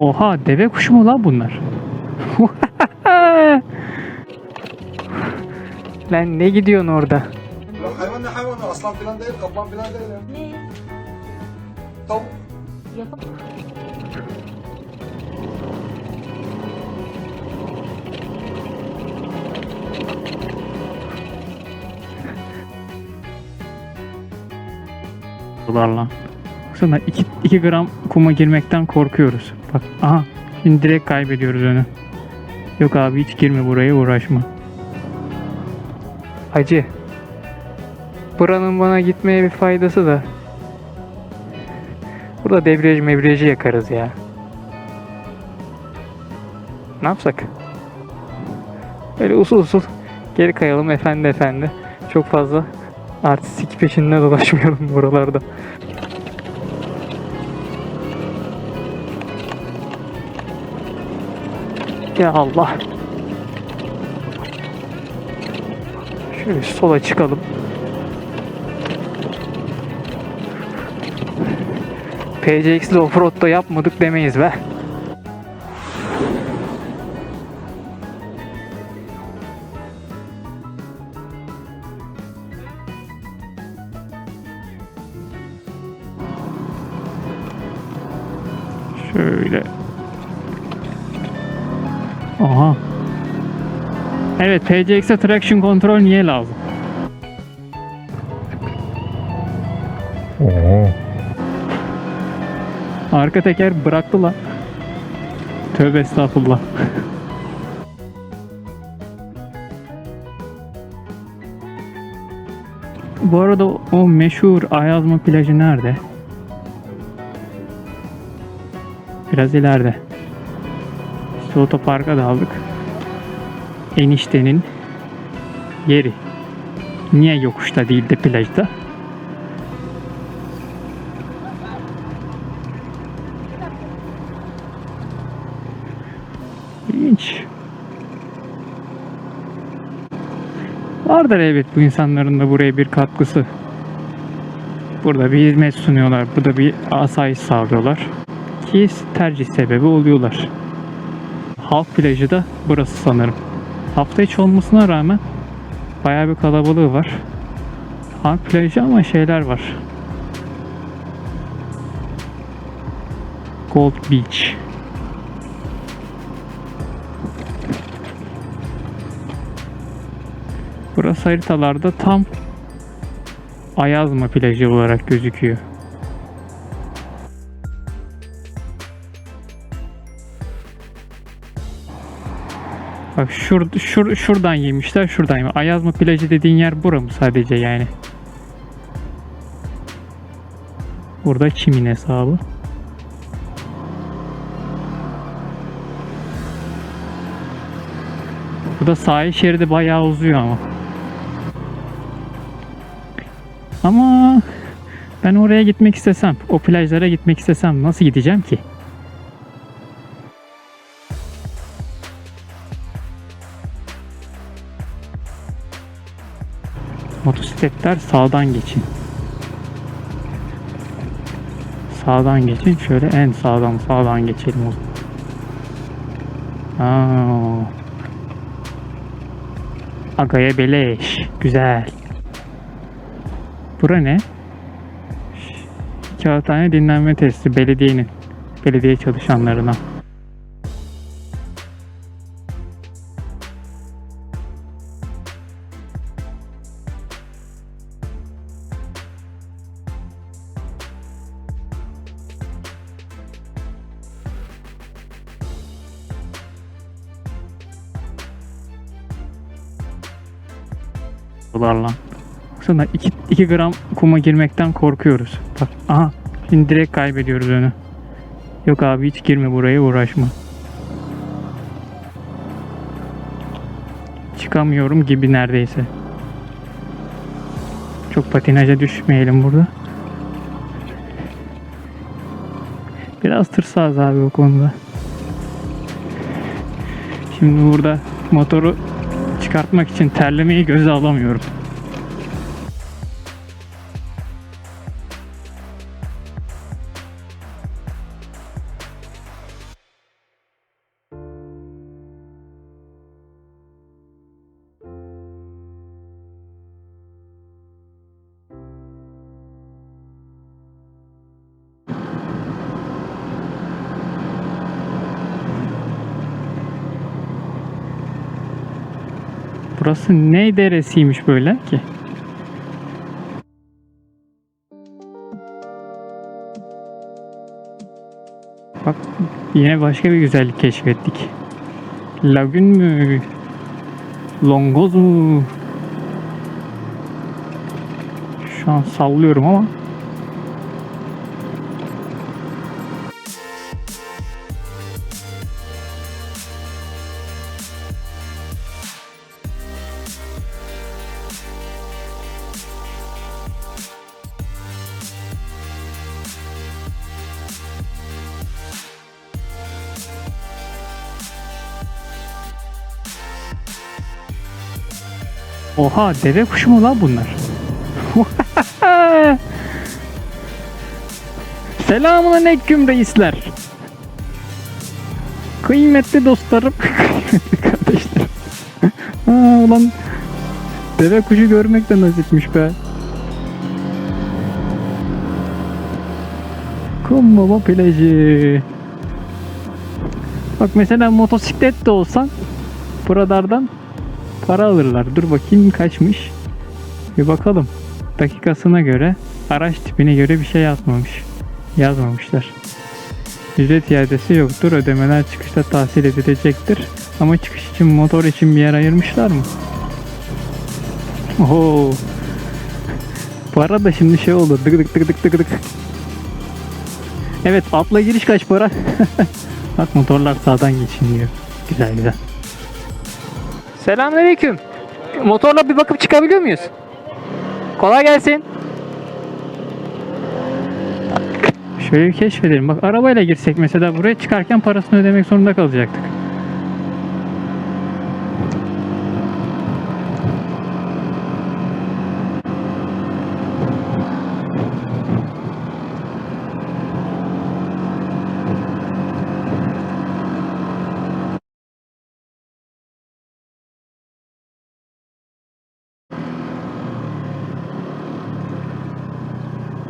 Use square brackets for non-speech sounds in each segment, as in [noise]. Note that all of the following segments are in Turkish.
Oha deve kuşu mu lan bunlar? [laughs] Lan ne gidiyorsun orada? Lan hayvan ne hayvanı? Aslan falan değil, kaplan falan değil ya. Ne? Tavuk. Yap. Dolar lan. Baksana 2 gram kuma girmekten korkuyoruz. Bak aha şimdi direkt kaybediyoruz önü. Yok abi hiç girme buraya uğraşma. Hacı. Buranın bana gitmeye bir faydası da. Burada debriyaj mebriyajı yakarız ya. Ne yapsak? Böyle usul usul geri kayalım efendi efendi. Çok fazla artistik peşinde dolaşmayalım buralarda. Ya Allah. Şöyle sola çıkalım. PCX'li offroad'da yapmadık demeyiz be. Şöyle. Aha. Evet PCX'e traction control niye lazım? Arka teker bıraktı lan. Tövbe estağfurullah. Bu arada o meşhur Ayazma plajı nerede? Biraz ileride. İşte otoparka daldık. Eniştenin yeri. Niye yokuşta değil de plajda? İlginç. Vardır elbet bu insanların da buraya bir katkısı. Burada bir hizmet sunuyorlar. Burada bir asayiş sağlıyorlar. Ki tercih sebebi oluyorlar. Halk plajı da burası sanırım. Hafta içi olmasına rağmen bayağı bir kalabalığı var. Halk plajı ama şeyler var. Gold Beach. Burası haritalarda tam Ayazma plajı olarak gözüküyor. Bak şur, şur, şuradan yemişler şuradan yemişler. Ayazma plajı dediğin yer bura mı sadece yani? Burada çimin hesabı. Burada sahil şeridi bayağı uzuyor ama. Ama ben oraya gitmek istesem, o plajlara gitmek istesem nasıl gideceğim ki? Motosikletler sağdan geçin. Sağdan geçin. Şöyle en sağdan sağdan geçelim o. Aa. Agaya beleş. Güzel. Bura ne? Kağıthane dinlenme tesisi belediyenin. Belediye çalışanlarına. Dolar lan. Baksana 2, 2 gram kuma girmekten korkuyoruz. Bak aha şimdi direkt kaybediyoruz önü. Yok abi hiç girme buraya uğraşma. Çıkamıyorum gibi neredeyse. Çok patinaja düşmeyelim burada. Biraz tırsağız abi o konuda. Şimdi burada motoru çıkartmak için terlemeyi göze alamıyorum. Burası ne deresiymiş böyle ki? Bak yine başka bir güzellik keşfettik. Lagün mü? Longoz mu? Şu an sallıyorum ama Oha deve kuşu mu lan bunlar? [laughs] Selamun aleyküm reisler. Kıymetli dostlarım, [laughs] kıymetli kardeşlerim. [laughs] ha, ulan deve kuşu görmek de nasipmiş be. Kum baba plajı. Bak mesela motosiklet de olsan buralardan para alırlar. Dur bakayım kaçmış. Bir bakalım. Dakikasına göre, araç tipine göre bir şey yazmamış. Yazmamışlar. Ücret iadesi yoktur. Ödemeler çıkışta tahsil edilecektir. Ama çıkış için motor için bir yer ayırmışlar mı? Oo. Para da şimdi şey oldu. Dık dık dık dık dık dık. Evet atla giriş kaç para? [laughs] Bak motorlar sağdan geçiniyor. Güzel güzel. Selamünaleyküm. Motorla bir bakıp çıkabiliyor muyuz? Kolay gelsin. Şöyle bir keşfedelim. Bak arabayla girsek mesela buraya çıkarken parasını ödemek zorunda kalacaktık.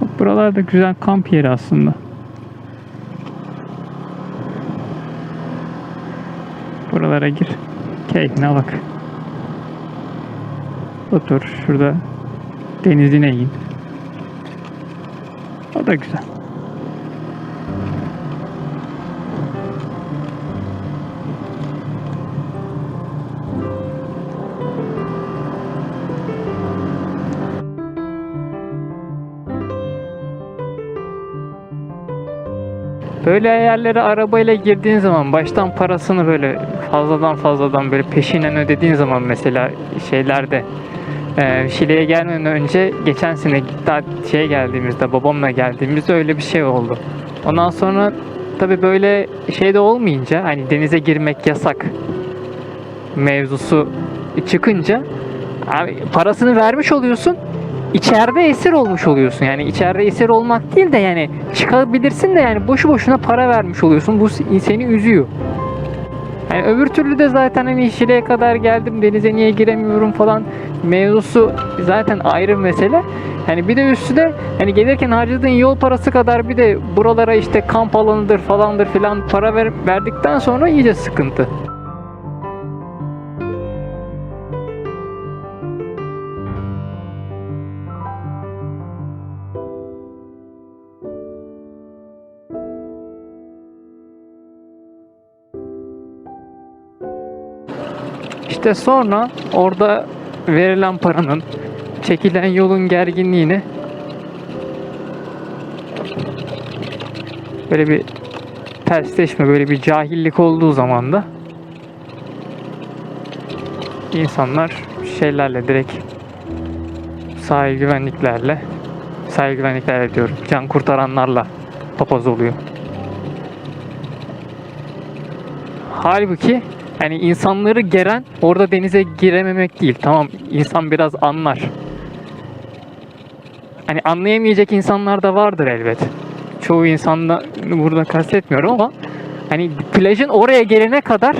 Bak buralarda güzel kamp yeri aslında. Buralara gir. Keyfine bak. Otur şurada denizine in. O da güzel. Böyle yerlere arabayla girdiğin zaman baştan parasını böyle fazladan fazladan böyle peşinen ödediğin zaman mesela şeylerde e, Şile'ye gelmeden önce geçen sene daha şeye geldiğimizde babamla geldiğimizde öyle bir şey oldu. Ondan sonra tabi böyle şey de olmayınca hani denize girmek yasak mevzusu çıkınca abi parasını vermiş oluyorsun içeride esir olmuş oluyorsun. Yani içeride esir olmak değil de yani çıkabilirsin de yani boşu boşuna para vermiş oluyorsun. Bu seni üzüyor. Yani öbür türlü de zaten hani Şile'ye kadar geldim denize niye giremiyorum falan mevzusu zaten ayrı mesele. Yani bir de üstüne hani gelirken harcadığın yol parası kadar bir de buralara işte kamp alanıdır falandır filan para ver, verdikten sonra iyice sıkıntı. İşte sonra orada verilen paranın, çekilen yolun gerginliğini böyle bir tersleşme, böyle bir cahillik olduğu zaman da insanlar şeylerle direkt sahil güvenliklerle sahil güvenliklerle diyorum can kurtaranlarla papaz oluyor. Halbuki yani insanları geren orada denize girememek değil. Tamam insan biraz anlar. Hani anlayamayacak insanlar da vardır elbet. Çoğu insanda burada kastetmiyorum ama hani plajın oraya gelene kadar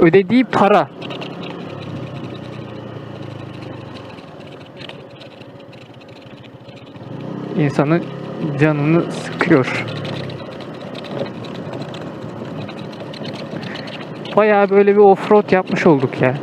ödediği para insanın canını sıkıyor. Bayağı böyle bir offroad yapmış olduk ya.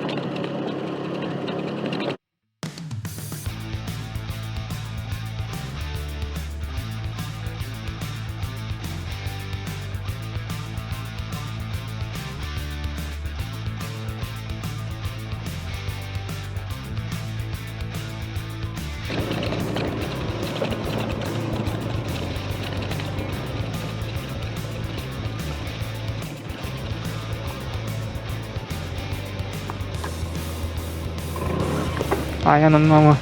Ayağının ama.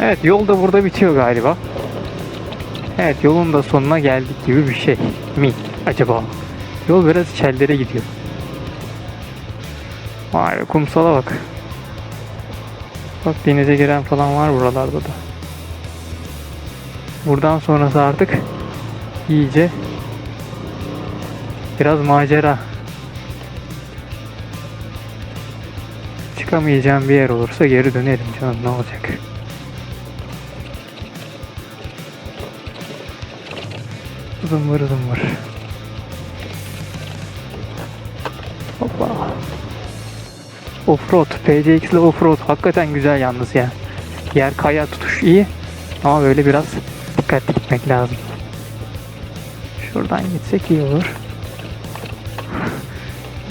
Evet yol da burada bitiyor galiba. Evet yolun da sonuna geldik gibi bir şey mi acaba? Yol biraz içerilere gidiyor. Vay kumsala bak. Bak denize giren falan var buralarda da. Buradan sonrası artık iyice biraz macera. Çıkamayacağım bir yer olursa geri dönerim canım ne olacak. Zımbır zımbır. Hoppa. Offroad. PCX ile offroad. Hakikaten güzel yalnız ya. Yer kaya tutuş iyi. Ama böyle biraz dikkatli gitmek lazım. Şuradan gitsek iyi olur.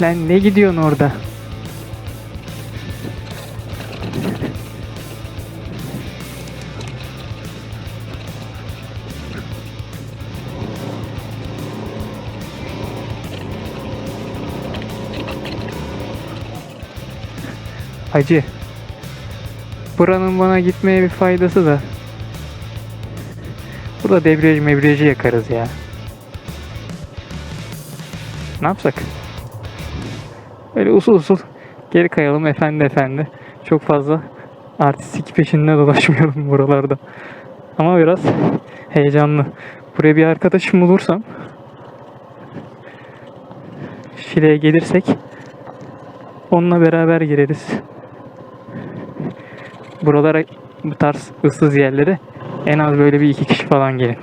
Lan ne gidiyorsun orada? Hacı. Buranın bana gitmeye bir faydası da. Burada debriyaj mebriyajı yakarız ya. Ne yapsak? Böyle usul usul geri kayalım efendi efendi. Çok fazla artistik peşinde dolaşmayalım buralarda. Ama biraz heyecanlı. Buraya bir arkadaşım bulursam Şile'ye gelirsek onunla beraber gireriz. Buralara bu tarz ıssız yerlere en az böyle bir iki kişi falan gelin.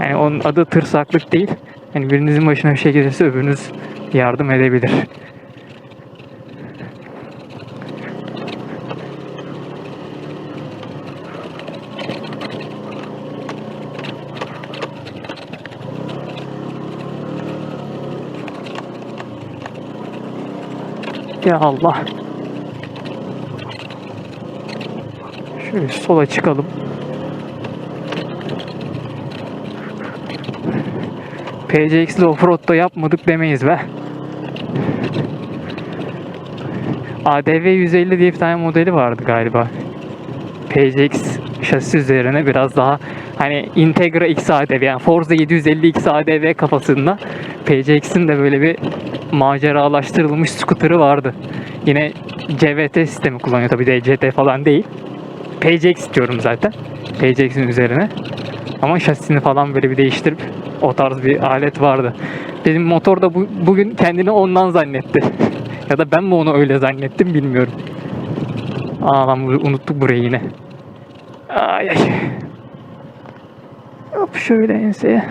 Yani onun adı tırsaklık değil. Yani birinizin başına bir şey gelirse öbürünüz yardım edebilir. Ya Allah. Şöyle sola çıkalım. PCX ile offroad'da yapmadık demeyiz be. ADV 150 diye bir tane modeli vardı galiba. PCX şasisi üzerine biraz daha hani Integra X ADV yani Forza 750 X ADV kafasında PCX'in de böyle bir maceralaştırılmış scooter'ı vardı. Yine CVT sistemi kullanıyor tabii DCT falan değil. PCX diyorum zaten. PCX'in üzerine. Ama şasisini falan böyle bir değiştirip o tarz bir alet vardı. Benim motor da bu, bugün kendini ondan zannetti. [laughs] ya da ben mi onu öyle zannettim bilmiyorum. Aa lan unuttuk burayı yine. Ay ay. Hop şöyle enseye.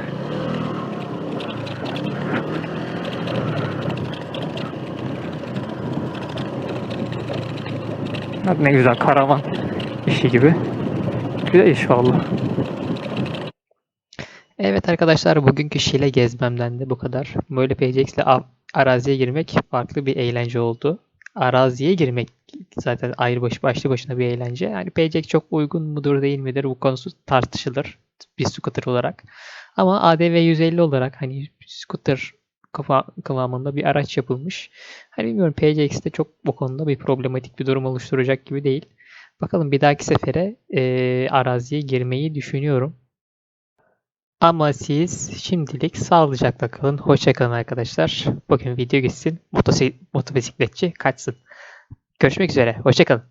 Bak ne güzel karavan işi gibi. Güzel iş valla. Evet arkadaşlar bugünkü Şile gezmemden de bu kadar. Böyle PCX ile araziye girmek farklı bir eğlence oldu. Araziye girmek zaten ayrı başı başlı başına bir eğlence. Yani PCX çok uygun mudur değil midir bu konusu tartışılır bir scooter olarak. Ama ADV 150 olarak hani scooter kıvamında bir araç yapılmış. Hani bilmiyorum PCX'te çok bu konuda bir problematik bir durum oluşturacak gibi değil. Bakalım bir dahaki sefere eee, araziye girmeyi düşünüyorum. Ama siz şimdilik sağlıcakla kalın. Hoşça kalın arkadaşlar. Bugün video gitsin. Motosik- Motosikletçi kaçsın. Görüşmek üzere. Hoşça kalın.